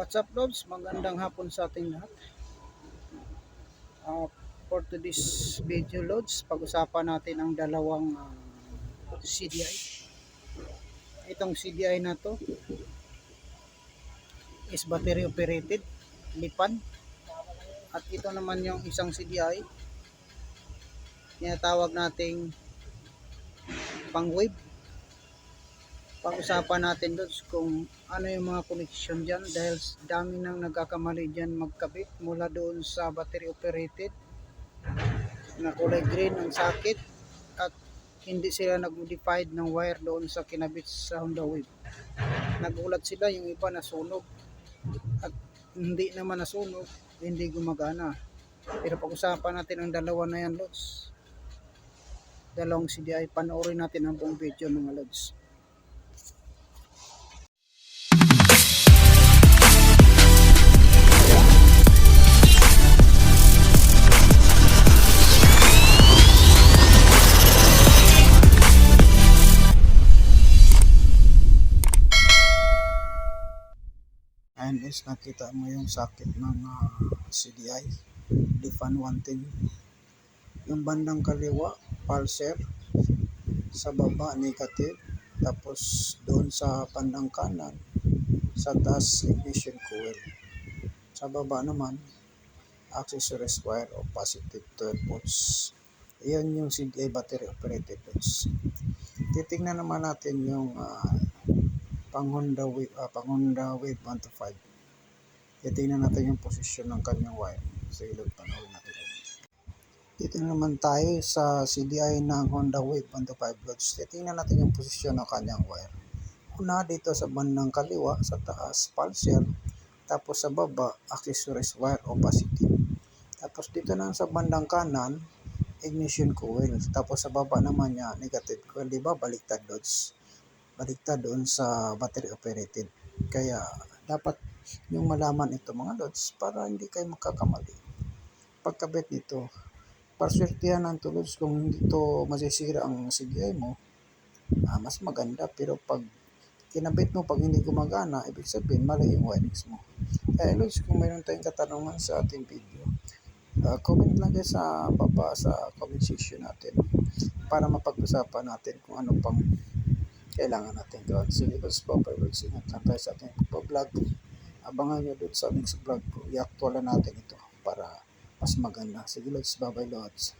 What's up, Lods? Magandang hapon sa ating lahat. Uh, for today's video, Lods, pag-usapan natin ang dalawang ah, CDI. Itong CDI na to is battery operated, lipan. At ito naman yung isang CDI, tinatawag nating pang wave pag-usapan natin doon kung ano yung mga connection dyan dahil dami nang nagkakamali dyan magkabit mula doon sa battery operated na kulay green ang sakit at hindi sila nag-modified ng wire doon sa kinabit sa Honda Wave. Nagulat sila yung iba nasunog at hindi naman nasunog, hindi gumagana. Pero pag-usapan natin ang dalawa na yan, Lods. Dalawang CDI, panoorin natin ang buong video mga Lods. Guys, nakita mo yung sakit ng ah, CDI, Lifan 110. Yung bandang kaliwa, pulser. Sa baba, negative. Tapos doon sa bandang kanan, sa taas, ignition coil. Sa baba naman, accessories wire o positive 12 volts. Iyan yung CDI battery operated volts. Titingnan naman natin yung ah, pang Honda Wave, ah, pang Honda Wave 125. Titingnan natin yung posisyon ng kanyang wire. Sa ilog, panoorin natin. Dito naman tayo sa CDI ng Honda Wave 125 volts. Titingnan natin yung posisyon ng kanyang wire. Una dito sa bandang kaliwa, sa taas, pulser. Tapos sa baba, accessories wire o positive. Tapos dito naman sa bandang kanan, ignition coil. Tapos sa baba naman niya, negative coil. Di ba? Baliktad dots. Baliktad doon sa battery operated. Kaya dapat yung malaman ito mga lods para hindi kayo magkakamali. Pagkabit nito, parswertihan ng tulods kung hindi to masisira ang CDI mo, ah, mas maganda. Pero pag kinabit mo, pag hindi gumagana, ibig sabihin mali yung wirings mo. Kaya lods, kung mayroon tayong katanungan sa ating video, ah, comment lang kayo sa baba sa comment section natin para mapag-usapan natin kung ano pang kailangan natin gawin. Sige, lods, bye-bye lods. Ingat lang tayo sa ating vlog abangan nyo doon sa next vlog ko. I-actualan natin ito para mas maganda. Sige, lods. Bye-bye, lods.